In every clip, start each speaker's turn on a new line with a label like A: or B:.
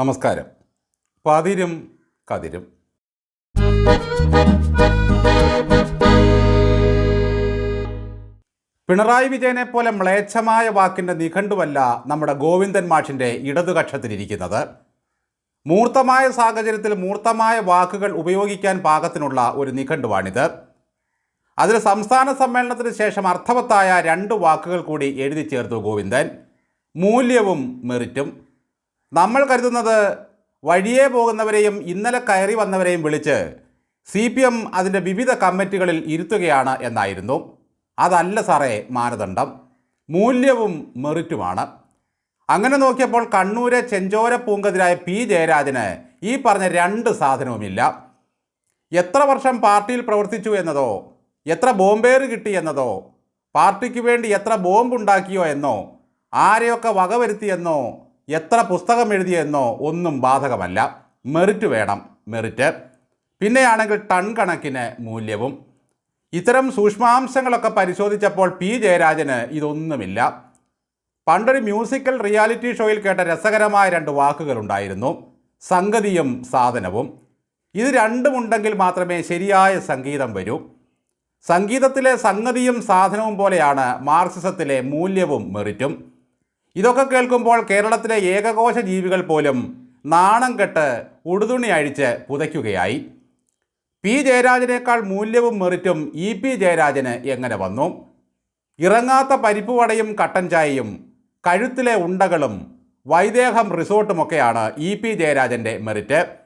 A: നമസ്കാരം. പതിരും കതിരും. പിണറായി വിജയനെ പോലെ മ്ലേച്ഛമായ വാക്കിന്റെ നിഘണ്ടുവല്ല നമ്മുടെ ഗോവിന്ദൻ മാഷിന്റെ ഇടതുകക്ഷത്തിലിരിക്കുന്നത്. മൂർത്തമായ സാഹചര്യത്തിൽ മൂർത്തമായ വാക്കുകൾ ഉപയോഗിക്കാൻ പാകത്തിനുള്ള ഒരു നിഘണ്ടുവാണിത്. അതിൽ സംസ്ഥാന സമ്മേളനത്തിന് ശേഷം അർത്ഥവത്തായ രണ്ട് വാക്കുകൾ കൂടി എഴുതി ചേർത്തു ഗോവിന്ദൻ. മൂല്യവും മെറിറ്റും. നമ്മൾ കരുതുന്നത് വഴിയേ പോകുന്നവരെയും ഇന്നലെ കയറി വന്നവരെയും വിളിച്ച് സി പി എം അതിന്റെ വിവിധ കമ്മിറ്റികളിൽ ഇരുത്തുകയാണ് എന്നായിരുന്നു. അതല്ല സാറേ മാനദണ്ഡം. മൂല്യവും മെറിറ്റുമാണ്. അങ്ങനെ നോക്കിയപ്പോൾ കണ്ണൂരെ ചെഞ്ചോര പൂങ്കതിരായ പി ജയരാജന് ഈ പറഞ്ഞ രണ്ട് സാധനവുമില്ല. എത്ര വർഷം പാർട്ടിയിൽ പ്രവർത്തിച്ചു എന്നതോ എത്ര ബോംബേർ കിട്ടി എന്നതോ പാർട്ടിക്ക് വേണ്ടി എത്ര ബോംബുണ്ടാക്കിയോ എന്നോ ആരെയൊക്കെ വകവരുത്തിയെന്നോ എത്ര പുസ്തകം എഴുതിയെന്നോ ഒന്നും ബാധകമല്ല. മെറിറ്റ് വേണം മെറിറ്റ് പിന്നെയാണെങ്കിൽ ടൺ കണക്കിന് മൂല്യവും. ഇത്തരം സൂക്ഷ്മാംശങ്ങളൊക്കെ പരിശോധിച്ചപ്പോൾ പി ജയരാജന് ഇതൊന്നുമില്ല. പണ്ടൊരു മ്യൂസിക്കൽ റിയാലിറ്റി ഷോയിൽ കേട്ട രസകരമായ രണ്ട് വാക്കുകളുണ്ടായിരുന്നു സംഗതിയും സാധനവും. ഇത് രണ്ടുമുണ്ടെങ്കിൽ മാത്രമേ ശരിയായ സംഗീതം വരൂ. സംഗീതത്തിലെ സംഗതിയും സാധനവും പോലെയാണ് മാർക്സിസത്തിലെ മൂല്യവും മെറിറ്റും ഇതൊക്കെ കേൾക്കുമ്പോൾ കേരളത്തിലെ ഏകകോശ ജീവികൾ പോലും നാണം കെട്ട് ഉടുതുണി അഴിച്ച് പുതയ്ക്കുകയായി. പി ജയരാജനേക്കാൾ മൂല്യവും മെറിറ്റും ഇ പി ജയരാജന് എങ്ങനെ വന്നു? ഇറങ്ങാത്ത പരിപ്പുവടയും കട്ടൻ ചായയും കഴുത്തിലെ ഉണ്ടകളും വൈദേഹം റിസോർട്ടുമൊക്കെയാണ് ഇ പി ജയരാജന്റെ മെറിറ്റ്.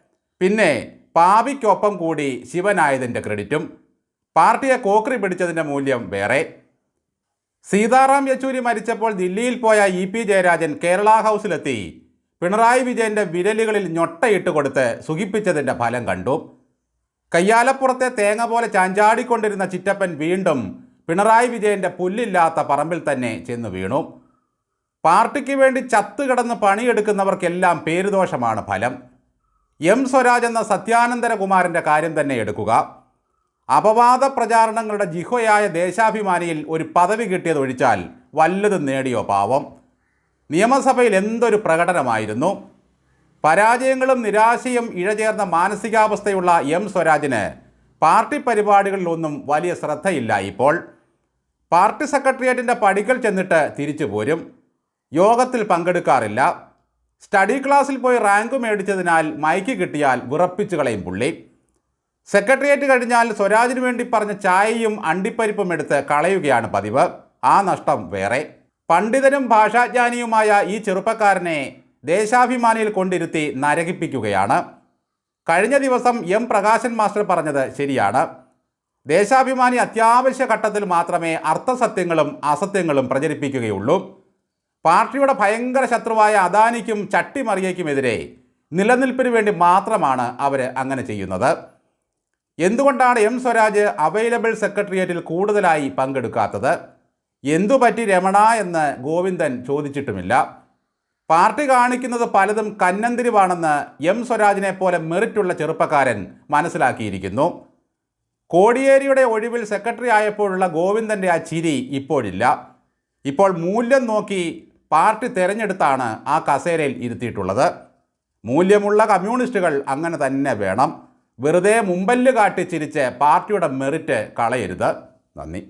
A: പിന്നെ പാപിക്കൊപ്പം കൂടി ശിവനായതിന്റെ ക്രെഡിറ്റും. പാർട്ടിയെ കോക്രി പിടിച്ചതിന്റെ മൂല്യം വേറെ. സീതാറാം യെച്ചൂരി മരിച്ചപ്പോൾ ദില്ലിയിൽ പോയ ഇ പി ജയരാജൻ കേരള ഹൗസിലെത്തി. പിണറായി വിജയന്റെ വിരലുകളിൽ ഞൊട്ടയിട്ട് കൊടുത്ത് സുഖിപ്പിച്ചതിന്റെ ഫലം കണ്ടു. കയ്യാലപ്പുറത്തെ തേങ്ങ പോലെ ചാഞ്ചാടിക്കൊണ്ടിരുന്ന ചിറ്റപ്പൻ വീണ്ടും പിണറായി വിജയന്റെ പുല്ലില്ലാത്ത പറമ്പിൽ തന്നെ ചെന്ന് വീണു. പാർട്ടിക്ക് വേണ്ടി ചത്തുകിടന്ന് പണിയെടുക്കുന്നവർക്കെല്ലാം പേരുദോഷമാണ് ഫലം. എം സ്വരാജ് എന്ന സത്യാനന്ദരകുമാരന്റെ കാര്യം തന്നെ എടുക്കുക. അപവാദ പ്രചാരണങ്ങളുടെ ജിഹോയായ ദേശാഭിമാനിയിൽ ഒരു പദവി കിട്ടിയതൊഴിച്ചാൽ വല്ലതും നേടിയോ പാവം? നിയമസഭയിൽ എന്തൊരു പ്രകടനമായിരുന്നു? പരാജയങ്ങളും നിരാശയും ഇഴചേർന്ന മാനസികാവസ്ഥയുള്ള എം സ്വരാജിന് പാർട്ടി പരിപാടികളിലൊന്നും വലിയ ശ്രദ്ധയില്ല ഇപ്പോൾ. പാർട്ടി സെക്രട്ടേറിയറ്റിന്റെ പടികൾ ചെന്നിട്ട് തിരിച്ചു പോരും. യോഗത്തിൽ പങ്കെടുക്കാറില്ല. സ്റ്റഡി ക്ലാസ്സിൽ പോയി റാങ്ക് മേടിച്ചതിനാൽ മൈക്ക് കിട്ടിയാൽ വിറപ്പിച്ചു കളയും പുള്ളി. സെക്രട്ടേറിയറ്റ് കഴിഞ്ഞാൽ സ്വരാജിന് വേണ്ടി പറഞ്ഞ ചായയും അണ്ടിപ്പരിപ്പും എടുത്ത് കളയുകയാണ് പതിവ്. ആ നഷ്ടം വേറെ. പണ്ഡിതനും ഭാഷാജ്ഞാനിയുമായ ഈ ചെറുപ്പക്കാരനെ ദേശാഭിമാനിയിൽ കൊണ്ടിരുത്തി നരകിപ്പിക്കുകയാണ്. കഴിഞ്ഞ ദിവസം എം പ്രകാശൻ മാസ്റ്റർ പറഞ്ഞത് ശരിയാണ്. ദേശാഭിമാനി അത്യാവശ്യ ഘട്ടത്തിൽ മാത്രമേ അർത്ഥസത്യങ്ങളും അസത്യങ്ങളും പ്രചരിപ്പിക്കുകയുള്ളൂ. പാർട്ടിയുടെ ഭയങ്കര ശത്രുവായ അദാനിക്കും ചട്ടിമറിയയ്ക്കുമെതിരെ നിലനിൽപ്പിന് വേണ്ടി മാത്രമാണ് അവർ അങ്ങനെ ചെയ്യുന്നത്. എന്തുകൊണ്ടാണ് എം സ്വരാജ് അവൈലബിൾ സെക്രട്ടേറിയറ്റിൽ കൂടുതലായി പങ്കെടുക്കാത്തത്? എന്തു പറ്റി രമണ എന്ന് ഗോവിന്ദൻ ചോദിച്ചിട്ടുമില്ല. പാർട്ടി കാണിക്കുന്നത് പലതും കന്നന്തിരിവാണെന്ന് എം സ്വരാജിനെ പോലെ മെറിറ്റുള്ള ചെറുപ്പക്കാരൻ മനസ്സിലാക്കിയിരിക്കുന്നു. കോടിയേരിയുടെ ഒഴിവിൽ സെക്രട്ടറി ആയപ്പോഴുള്ള ഗോവിന്ദന്റെ ആ ചിരി ഇപ്പോഴില്ല. ഇപ്പോൾ മൂല്യം നോക്കി പാർട്ടി തിരഞ്ഞെടുത്താണ് ആ കസേരയിൽ ഇരുത്തിയിട്ടുള്ളത്. മൂല്യമുള്ള കമ്മ്യൂണിസ്റ്റുകൾ അങ്ങനെ തന്നെ വേണം. വെറുതെ മുമ്പല്ല് കാട്ടി ചിരിച്ച് പാർട്ടിയുടെ മെറിറ്റ് കളയരുത്. നന്ദി.